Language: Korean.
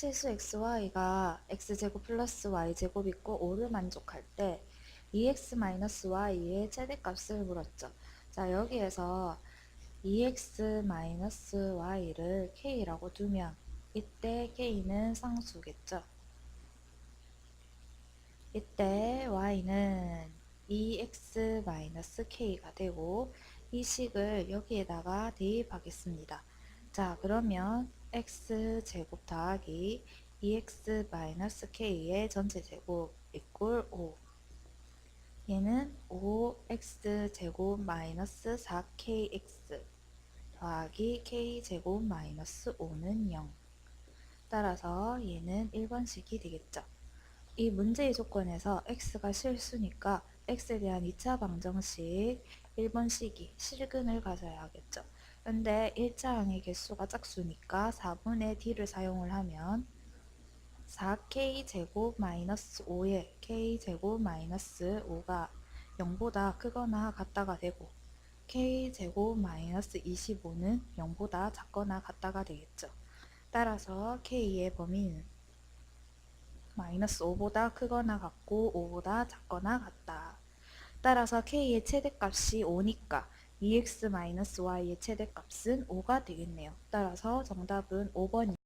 실수 xy가 x제곱 플러스 y제곱 있고 5를 만족할 때 2x-y의 최대값을 물었죠. 자 여기에서 2x-y를 k라고 두면 이때 k는 상수겠죠. 이때 y는 2x-k가 되고 이 식을 여기에다가 대입하겠습니다. 자 그러면 x제곱 더하기 2x-k의 전체 제곱 이꼴 5 얘는 5x제곱 마이너스 4kx 더하기 k제곱 마이너스 5는 0 따라서 얘는 1번식이 되겠죠. 이 문제의 조건에서 x가 실수니까 x에 대한 2차 방정식 1번식이 실근을 가져야 하겠죠. 근데 1자항의 개수가 짝수니까 4분의 d를 사용을 하면 4k 제곱 마이너스 5의 k 제곱 마이너스 5가 0보다 크거나 같다가 되고 k 제곱 마이너스 25는 0보다 작거나 같다가 되겠죠. 따라서 k의 범위는 마이너스 5보다 크거나 같고 5보다 작거나 같다. 따라서 k의 최대값이 5니까 2x-y의 최대값은 5가 되겠네요. 따라서 정답은 5번입니다.